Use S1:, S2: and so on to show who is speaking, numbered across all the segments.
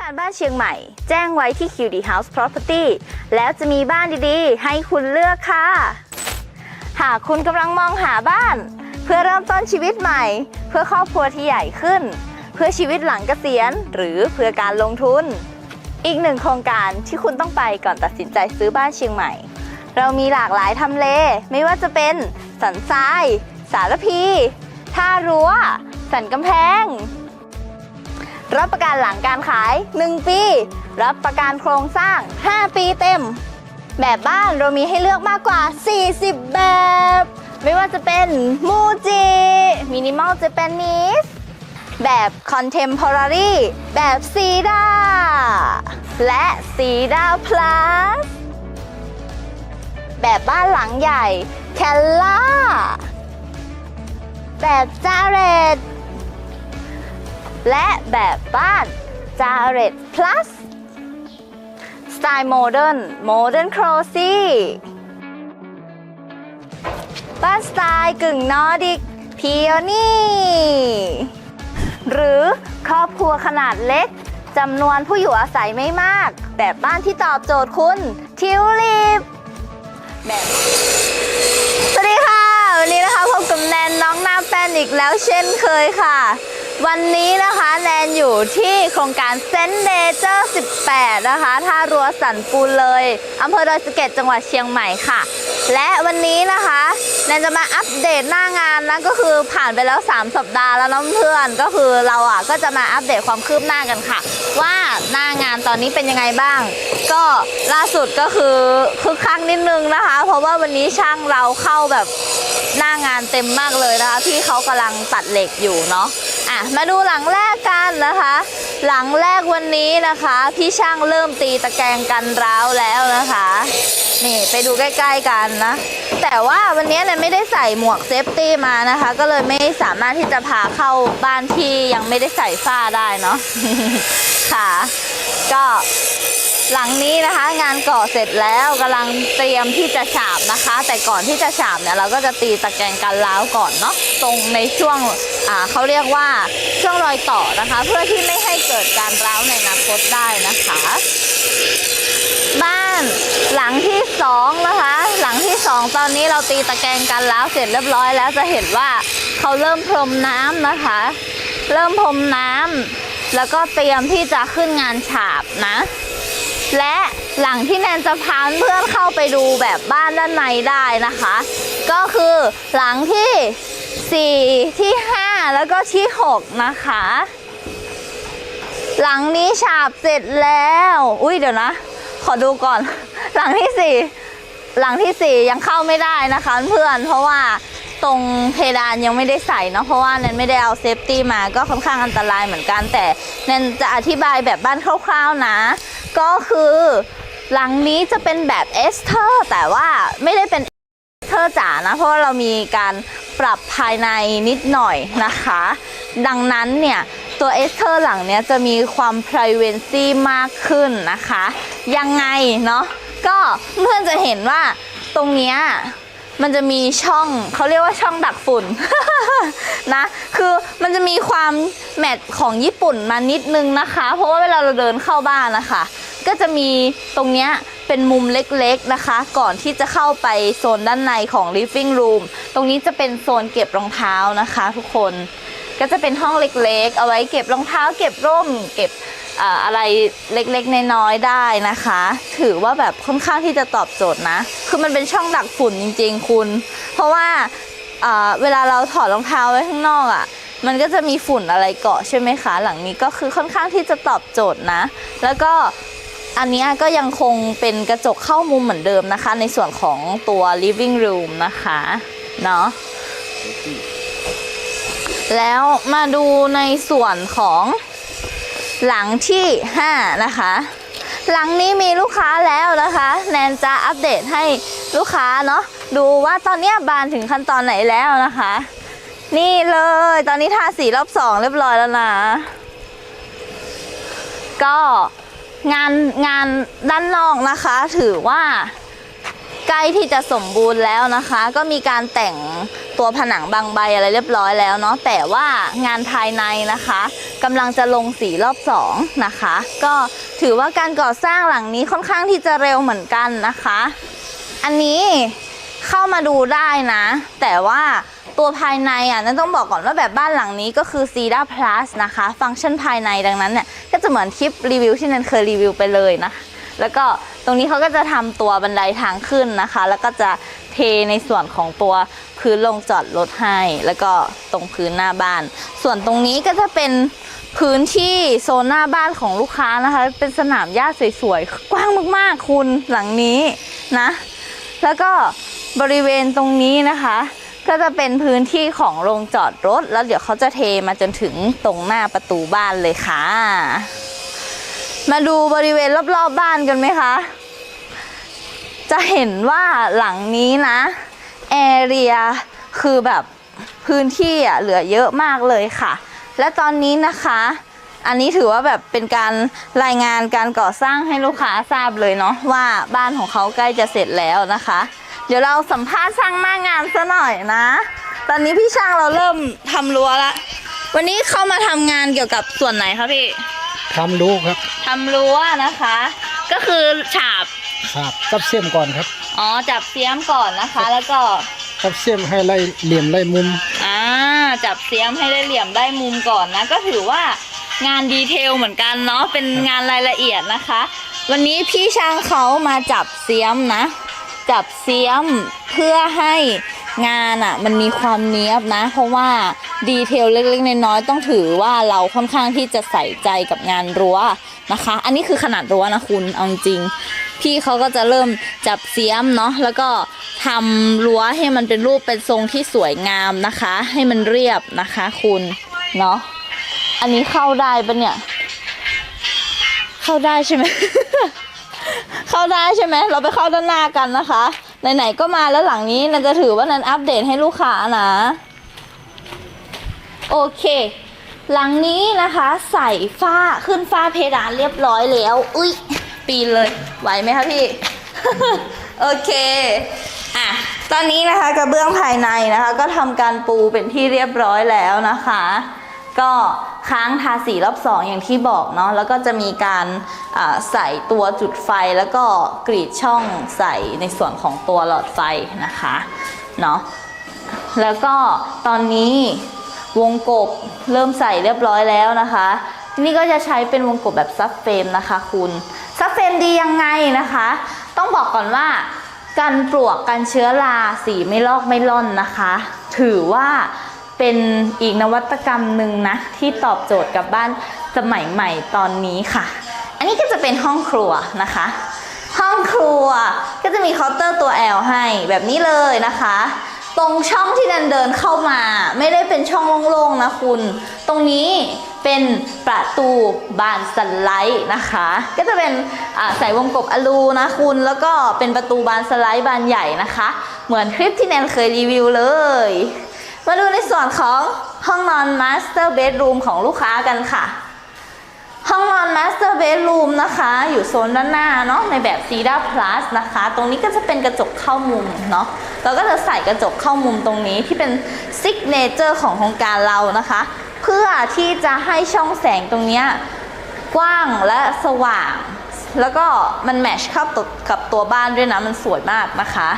S1: การบ้านเชียงใหม่ แจ้งไว้ที่ QD House Property แล้วจะมีบ้านดีๆ ให้คุณเลือกค่ะ หากคุณกำลังมองหาบ้าน เพื่อเริ่มต้นชีวิตใหม่ เพื่อครอบครัวที่ใหญ่ขึ้น เพื่อชีวิตหลังเกษียณ หรือเพื่อการลงทุน อีกหนึ่งโครงการที่คุณต้องไปก่อนตัดสินใจซื้อบ้านเชียงใหม่ เรามีหลากหลายทำเล ไม่ว่าจะเป็นสันทราย สารพี ท่ารั้ว สันกำแพง รับประกันหลังการขาย 1 ปี รับประกันโครงสร้าง 5 ปีเต็ม แบบบ้านเรามีให้เลือกมากกว่า 40 แบบ ไม่ว่าจะเป็นมูจิมินิมอลเจแปนนิสแบบคอนเทมพอรารีแบบซีดาและซีดาพลัสแบบบ้านหลังใหญ่แคลล่าแบบจาเรต และแบบบ้าน j a r e t Plus สไตล์โมเดิร์นโมเดิร์นโครซี่บ้านสไตล์กึ่งนอร์ดิกพิโอนี่หรือครอบครัวขนาดเล็กจำนวนผู้อยู่อาศัยไม่มาก แบบบ้านที่ตอบโจทย์คุณ ทิวลิปแบบสวัสดีค่ะ วันนี้นะคะพบกับแนนน้องหน้าแป้นอีกแล้วเช่นเคยค่ะ วันนี้นะคะแนนอยู่ที่โครงการเซนเดเจอร์ 18 นะคะท่ารั้วสันปูเลยอำเภอดอยสะเก็ดจังหวัดเชียงใหม่ค่ะ และวันนี้นะคะแนนจะมาอัปเดตหน้างานนะก็คือผ่านไปแล้ว 3 สัปดาห์แล้วน้องเพื่อนก็คือเราอะก็จะมาอัปเดตความคืบหน้ากันค่ะ ว่าหน้างานตอนนี้เป็นยังไงบ้าง ก็ล่าสุดก็คือคึกคักนิดนึงนะคะ เพราะว่าวันนี้ช่างเราเข้าแบบหน้างานเต็มมากเลยนะคะพี่เขากำลังตัดเหล็กอยู่เนาะ มาดูหลังแรกกันนะคะ หลังแรกวันนี้นะคะ พี่ช่างเริ่มตีตะแกรงกันร้าวแล้วนะคะ นี่ไปดูใกล้ ๆกันนะ แต่ว่าวันนี้เนี่ยไม่ได้ใส่หมวกเซฟตี้มานะคะ ก็เลยไม่สามารถที่จะพาเข้าบ้านที่ยังไม่ได้ใส่ฝ้าได้เนาะค่ะ ก็ หลังนี้นะคะงานก่อเสร็จแล้วกำลังเตรียมที่จะฉาบนะคะ แต่ก่อนที่จะฉาบเนี่ยเราก็จะตีตะแกรงกันร้าวก่อนเนาะตรงในช่วงอ่าเขาเรียกว่าช่วงรอยต่อนะคะ เพื่อที่ไม่ให้เกิดการร้าวในอนาคตได้นะคะ บ้านหลังที่สองนะคะ หลังที่สองตอนนี้เราตีตะแกรงกันล้วเสร็จเรียบร้อยแล้วจะเห็นว่าเขาเริ่มพรมน้ำนะคะ เริ่มพรมน้ำแล้วก็เตรียมที่จะขึ้นงานฉาบนะ และหลังที่แนนจะพาเพื่อนเข้าไปดูแบบบ้านด้านในได้นะคะ ก็คือหลังที่ 4 ที่ 5 แล้วก็ที่ 6 นะคะ หลังนี้ฉาบเสร็จแล้ว อุ้ยเดี๋ยวนะ ขอดูก่อน หลังที่สี่หลังที่สี่ยังเข้าไม่ได้นะคะเพื่อนเพราะว่าตรงเพดานยังไม่ได้ใส่เนะเพราะว่าแนนไม่ได้เอาเซฟตี้มาก็ค่อนข้างอันตรายเหมือนกันแต่แนนจะอธิบายแบบบ้านคร่าวๆนะ ก็คือหลังนี้จะเป็นแบบเอสเทอร์แต่ว่าไม่ได้เป็นเธอร์จ๋านะ เพราะว่าเรามีการปรับภายในนิดหน่อยนะคะ ดังนั้นเนี่ยตัวเอสเทอร์หลังเนี้ยจะมีความ p r i เว c y มากขึ้นนะคะ ยังไงเนาะก็เพื่อนจะเห็นว่าตรงเนี้ย มันจะมีช่องเขาเรียกว่าช่องดักฝุ่น นะ คือมันจะมีความแมทของญี่ปุ่นมานิดนึงนะคะ เพราะว่าเวลาเราเดินเข้าบ้านนะคะ ก็จะมีตรงเนี้ยเป็นมุมเล็กๆนะคะ ก่อนที่จะเข้าไปโซนด้านในของ living room ตรงนี้จะเป็นโซนเก็บรองเท้านะคะ ทุกคนก็จะเป็นห้องเล็กๆ เอาไว้เก็บรองเท้า เก็บร่ม เก็บ อะไรเล็กๆน้อยๆได้นะคะ ถือว่าแบบค่อนข้างที่จะตอบโจทย์นะ คือมันเป็นช่องดักฝุ่นจริง ๆ คุณ เพราะว่าเวลาเราถอดรองเท้าไว้ข้างนอกอะ่ะมันก็จะมีฝุ่นอะไรเกาะใช่ไหมคะ หลังนี้ก็คือค่อนข้างที่จะตอบโจทย์นะ แล้วก็อันนี้ก็ยังคงเป็นกระจกเข้ามุมเหมือนเดิมนะคะ ในส่วนของตัว living room นะคะเนาะแล้วมาดูในส่วนของ หลังที่ 5 นะคะ หลังนี้มีลูกค้าแล้วนะคะ แนนจะอัปเดตให้ลูกค้าเนาะดูว่าตอนนี้บานถึงขั้นตอนไหนแล้วนะคะ นี่เลยตอนนี้ทาสีรอบสองเรียบร้อยแล้วนะ ก็งานงานด้านนอกนะคะ ถือว่าใกล้ที่จะสมบูรณ์แล้วนะคะ ก็มีการแต่งตัวผนังบางใบอะไรเรียบร้อยแล้วเนาะแต่ว่างานภายในนะคะ กำลังจะลงสีรอบสองนะคะ ก็ถือว่าการก่อสร้างหลังนี้ค่อนข้างที่จะเร็วเหมือนกันนะคะ อันนี้เข้ามาดูได้นะ แต่ว่าตัวภายในอะนั่นต้องบอกก่อนว่าแบบบ้านหลังนี้ก็คือ c e d a Plus นะคะ ฟังก์ชันภายในดังนั้นเนี่ย ก็จะเหมือนคลิปรีวิวที่นันเคยรีวิวไปเลยนะ แล้วก็ตรงนี้เขาก็จะทำตัวบันไดทางขึ้นนะคะ แล้วก็จะเทในส่วนของตัวพื้นลงจอดรถให้ แล้วก็ตรงพื้นหน้าบ้าน ส่วนตรงนี้ก็จะเป็น พื้นที่โซนหน้าบ้านของลูกค้านะคะ เป็นสนามหญ้าสวยๆ กว้างมากๆคุณหลังนี้นะ แล้วก็บริเวณตรงนี้นะคะ ก็จะเป็นพื้นที่ของโรงจอดรถ แล้วเดี๋ยวเขาจะเทมาจนถึงตรงหน้าประตูบ้านเลยค่ะ มาดูบริเวณรอบๆบบ้านกันไหมคะ จะเห็นว่าหลังนี้นะแอเรียคือแบบพื้นที่อะเหลือเยอะมากเลยค่ะ และตอนนี้นะคะ อันนี้ถือว่าแบบเป็นการรายงานการก่อสร้างให้ลูกค้าทราบเลยเนาะว่าบ้านของเขาใกล้จะเสร็จแล้วนะคะ เดี๋ยวเราสัมภาษณ์ช่างหน้างานซะหน่อยนะ ตอนนี้พี่ช่างเราเริ่มทำรั้วละวันนี้เข้ามาทำงานเกี่ยวกับส่วนไหนคะพี่
S2: ทำรู้ครับ
S1: ทำรั้วนะคะ ก็คือฉาบ
S2: ครับซับเสียมก่อนครับ
S1: อ๋อจับเสียมก่อนนะคะ แล้วก็
S2: ซับเสียมให้ไล่เหลี่ยมไล่มุม
S1: อ่า จับเสียมให้ได้เหลี่ยมได้มุมก่อนนะ ก็ถือว่างานดีเทลเหมือนกันเนาะเป็นงานรายละเอียดนะคะ วันนี้พี่ช่างเขามาจับเสียมนะ จับเสียมเพื่อให้งานอะ่ะมันมีความเนี้ยบนะ เพราะว่าดีเทลเล็กๆน้อยๆต้องถือว่าเราค่อนข้างที่จะใส่ใจกับงานรั้วนะคะ อันนี้คือขนาดรั้วนะคุณเอาจริง พี่เขาก็จะเริ่มจับเสียมเนาะแล้วก็ทำรั้วให้มันเป็นรูปเป็นทรงที่สวยงามนะคะ ให้มันเรียบนะคะคุณเนาะอันนี้เข้าได้ปะเนี่ย เข้าได้ใช่ไหมเข้าได้ใช่ไหมเราไปเข้าด้านหน้ากันนะคะไหนๆก็มาแล้วหลังนี้นันจะถือว่านันอัปเดตให้ลูกค้านะโอเค หลังนี้นะคะ ใส่ฝ้าขึ้นฝ้าเพดานเรียบร้อยแล้ว อุ้ย ปีนเลย ไหวไหมคะพี่ โอเคอะตอนนี้นะคะกระเบื้องภายในนะคะ ก็ทำการปูเป็นที่เรียบร้อยแล้วนะคะ ก็ค้างทาสีรอบสองอย่างที่บอกเนาะแล้วก็จะมีการใส่ตัวจุดไฟแล้วก็กรีดช่องใส่ในส่วนของตัวหลอดไฟนะคะเนาะแล้วก็ตอนนี้วงกบเริ่มใส่เรียบร้อยแล้วนะคะ นี่ก็จะใช้เป็นวงกบแบบซับเฟรมนะคะคุณ ดียังไงนะคะ ต้องบอกก่อนว่ากันปลวกกันเชื้อราสีไม่ลอกไม่ล่อนนะคะ ถือว่าเป็นอีกนวัตกรรมหนึ่งนะ ที่ตอบโจทย์กับบ้านสมัยใหม่ตอนนี้ค่ะ อันนี้ก็จะเป็นห้องครัวนะคะ ห้องครัวก็จะมีเคาน์เตอร์ตัว L ให้แบบนี้เลยนะคะ ตรงช่องที่นันเดินเข้ามา ไม่ได้เป็นช่องโล่งๆนะคุณ ตรงนี้ เป็นประตูบานสไลด์นะคะ ก็จะเป็นใส่วงกบอลูนะคุณแล้วก็เป็นประตูบานสไลด์บานใหญ่นะคะ เหมือนคลิปที่แนนเคยรีวิวเลย มาดูในส่วนของห้องนอน Master Bedroom ของลูกค้ากันค่ะ ห้องนอน Master Bedroom นะคะ อยู่โซนด้านหน้าเนาะในแบบ c e d a r Plus นะคะ ตรงนี้ก็จะเป็นกระจกเข้ามุมเนาะเราก็จะใส่กระจกเข้ามุมตรงนี้ที่เป็นซิกเนเจอร์ของโครงการเรานะคะ พื่อที่จะให้ช่องแสงตรงนี้กว้างและสว่าง แล้วก็มันแมชเข้ากับตัวบ้านด้วยนะ มันสวยมากนะคะ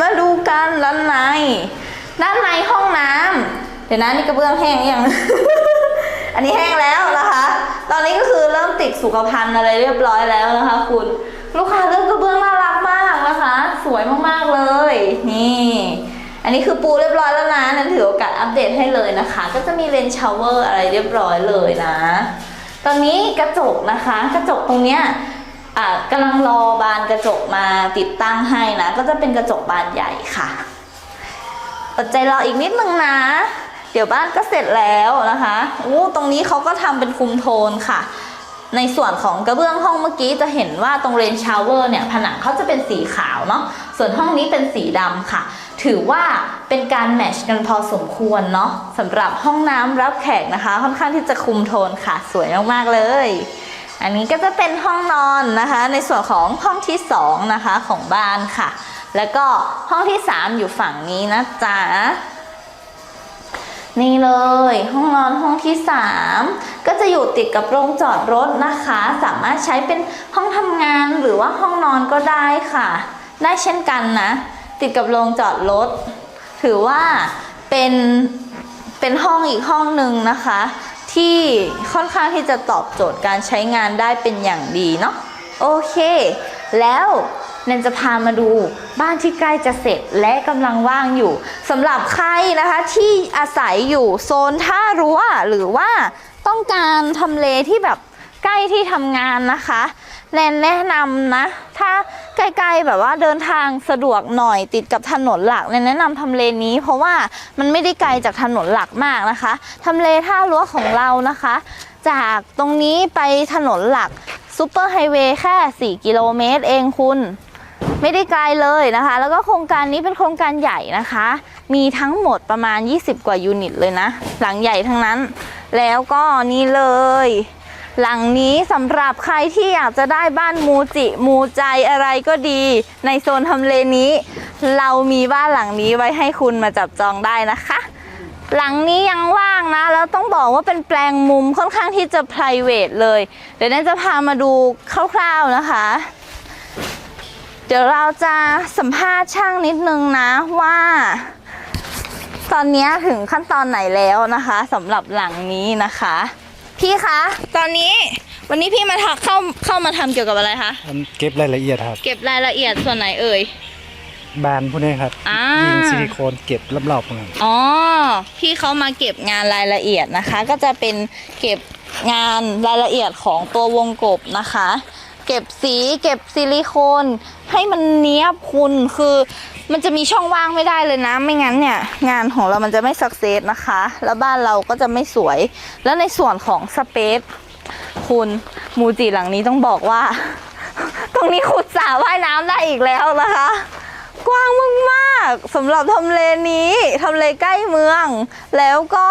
S1: มาดูกันด้านใน ด้านในห้องน้ำเดี๋ยวนะนี่กระเบื้องแห้งยังอันนี้แห้งแล้วนะคะ ตอนนี้ก็คือเริ่มติดสุขภัณฑ์อะไรเรียบร้อยแล้วนะคะ คุณ ลูกค้าเลือกกระเบื้องน่ารักมากนะคะ สวยมากๆเลย นี่ อันนี้คือปูเรียบร้อยแล้วนะนั่นถือโอกาสอัปเดตให้เลยนะคะ ก็จะมีเลนชาวเวอร์อะไรเรียบร้อยเลยนะ ตอนนี้กระจกนะคะ กระจกตรงเนี้ยอ่ากำลังรอบานกระจกมาติดตั้งให้นะ ก็จะเป็นกระจกบานใหญ่ค่ะอดใจรออีกนิดนึงนะ เดี๋ยวบ้านก็เสร็จแล้วนะคะอู้ตรงนี้เขาก็ทำเป็นคุมโทนค่ะ ในส่วนของกระเบื้องห้องเมื่อกี้จะเห็นว่าตรงเรนชาวเวอร์เนี่ยผนังเขาจะเป็นสีขาวเนาะส่วนห้องนี้เป็นสีดำค่ะ ถือว่าเป็นการแมชกันพอสมควรเนาะสำหรับห้องน้ำรับแขกนะคะ ค่อนข้างที่จะคุมโทนค่ะ สวยมากๆเลย อันนี้ก็จะเป็นห้องนอนนะคะ ในส่วนของห้องที่สองนะคะของบ้านค่ะ แล้วก็ห้องที่สามอยู่ฝั่งนี้นะจ๊ะ นี่เลยห้องนอนห้องที่ 3 ก็จะอยู่ติดกับโรงจอดรถนะคะ สามารถใช้เป็นห้องทำงานหรือว่าห้องนอนก็ได้ค่ะ ได้เช่นกันนะ ติดกับโรงจอดรถ ถือว่าเป็นเป็นห้องอีกห้องหนึ่งนะคะ ที่ค่อนข้างที่จะตอบโจทย์การใช้งานได้เป็นอย่างดีเนาะโอเค แล้ว เนนจะพามาดูบ้านที่ใกล้จะเสร็จและกำลังว่างอยู่สำหรับใครนะคะที่อาศัยอยู่โซนท่ารั้วหรือว่าต้องการทำเลที่แบบใกล้ที่ทำงานนะคะแนนแนะนำนะ ถ้าใกล้ๆแบบว่าเดินทางสะดวกหน่อยติดกับถนนหลักแนนแนะนำทำเลนี้ เพราะว่ามันไม่ได้ไกลจากถนนหลักมากนะคะทำเลท่ารั้วของเรานะคะ จากตรงนี้ไปถนนหลักซูเปอร์ไฮเวย์แค่ 4 กิโลเมตรเองคุณ ไม่ได้ไกลเลยนะคะ แล้วก็โครงการนี้เป็นโครงการใหญ่นะคะ มีทั้งหมดประมาณ 20 กว่ายูนิตเลยนะ หลังใหญ่ทั้งนั้น แล้วก็นี่เลย หลังนี้สำหรับใครที่อยากจะได้บ้านมูจิมูใจอะไรก็ดี ในโซนทำเลนี้ เรามีบ้านหลังนี้ไว้ให้คุณมาจับจองได้นะคะหลังนี้ยังว่างนะ แล้วต้องบอกว่าเป็นแปลงมุมค่อนข้างที่จะ p r i v a t เลย เดี๋ยวแนนจะพามาดูคร่าวๆนะคะ เดี๋ยวเราจะสัมภาษณ์ช่างนิดนึงนะว่า ตอนนี้ถึงขั้นตอนไหนแล้วนะคะสำหรับหลังนี้นะคะ พี่คะ ตอนนี้วันนี้พี่มาทักเข้าเข้ามาทำเกี่ยวกับอะไรคะ
S2: อันเก็บรายละเอียดครับ
S1: เก็บรายละเอียดส่วนไหนเอ่ย
S2: บานพวกนี้ครับ
S1: อ่า
S2: ยิงซิลิโคนเก็บรอบๆครับ
S1: อ๋อพี่เขามาเก็บงานรายละเอียดนะคะ ก็จะเป็นเก็บงานรายละเอียดของตัววงกบนะคะ เก็บสีเก็บซิลิโคน ให้มันเนี้ยบคุณคือมันจะมีช่องว่างไม่ได้เลยนะ ไม่งั้นเนี่ย งานของเรามันจะไม่สักเซสนะคะ แล้วบ้านเราก็จะไม่สวย แล้วในส่วนของสเปซคุณมูจิหลังนี้ต้องบอกว่า ตรงนี้ขุดสระว่ายน้ำได้อีกแล้วนะคะ กว้างมากๆสำหรับทำเลนี้ทำเลใกล้เมือง แล้วก็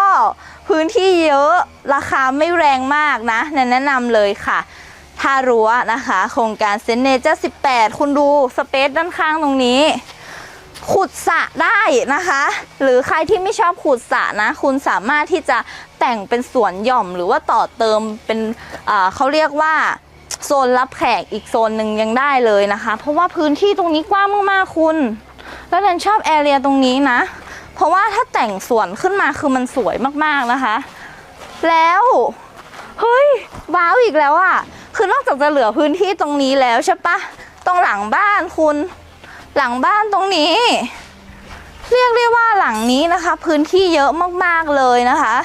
S1: พื้นที่เยอะราคาไม่แรงมากนะแนนแนะนำเลยค่ะ ท่ารั้วนะคะโครงการเซนเนเจอร์18 คุณดูสเปซด้านข้างตรงนี้ ขุดสระได้นะคะ หรือใครที่ไม่ชอบขุดสระนะ คุณสามารถที่จะแต่งเป็นสวนหย่อมหรือว่าต่อเติมเป็นเขาเรียกว่าโซนรับแขกอีกโซนหนึ่งยังได้เลยนะคะ เพราะว่าพื้นที่ตรงนี้กว้างมากๆคุณ แล้วแนนชอบแอเรียตรงนี้นะ เพราะว่าถ้าแต่งสวนขึ้นมาคือมันสวยมากๆนะคะ แล้ว เฮ้ยว้าวอีกแล้วอะ คือนอกจากจะเหลือพื้นที่ตรงนี้แล้วใช่ปะตรงหลังบ้านคุณ หลังบ้านตรงนี้ เรียกได้ว่าหลังนี้นะคะ พื้นที่เยอะมากๆเลยนะคะ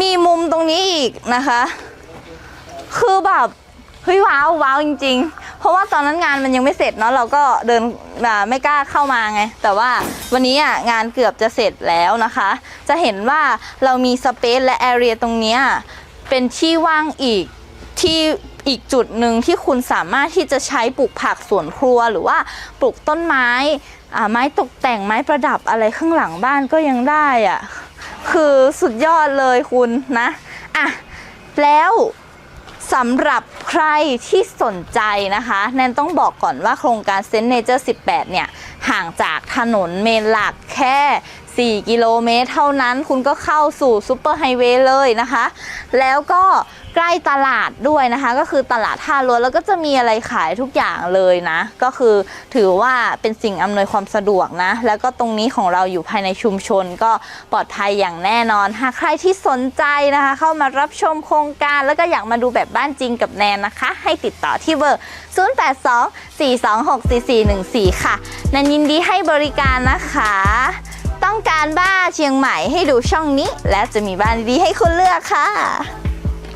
S1: มีมุมตรงนี้อีกนะคะ คือแบบเฮ้ยว้าวว้าวจริง ๆ เพราะว่าตอนนั้นงานมันยังไม่เสร็จเนาะเราก็เดินไม่กล้าเข้ามาไง แต่ว่าวันนี้อะงานเกือบจะเสร็จแล้วนะคะ จะเห็นว่าเรามีสเปซและแอเรียตรงนี้เป็นที่ว่างอีกที่ อีกจุดหนึ่งที่คุณสามารถที่จะใช้ปลูกผักสวนครัวหรือว่าปลูกต้นไม้ไม้ตกแต่งไม้ประดับอะไรข้างหลังบ้านก็ยังได้อะคือสุดยอดเลยคุณนะอะแล้วสำหรับใครที่สนใจนะคะ แนนต้องบอกก่อนว่าโครงการเซนเนเจอร์ 18 เนี่ย ห่างจากถนนเมนหลักแค่ 4 กิโลเมตรเท่านั้น คุณก็เข้าสู่ซูเปอร์ไฮเวย์เลยนะคะ แล้วก็ ใกล้ตลาดด้วยนะคะ ก็คือตลาดท่ารั้วแล้วก็จะมีอะไรขายทุกอย่างเลยนะ ก็คือถือว่าเป็นสิ่งอำนวยความสะดวกนะ แล้วก็ตรงนี้ของเราอยู่ภายในชุมชนก็ปลอดภัยอย่างแน่นอนหากใครที่สนใจนะคะ เข้ามารับชมโครงการแล้วก็อยากมาดูแบบบ้านจริงกับแนนนะคะ ให้ติดต่อที่เบอร์ 0824264414 ค่ะแนนยินดีให้บริการนะคะต้องการบ้านเชียงใหม่ให้ดูช่องนี้ และจะมีบ้านดีให้คุณเลือกค่ะ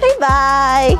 S1: Bye-bye!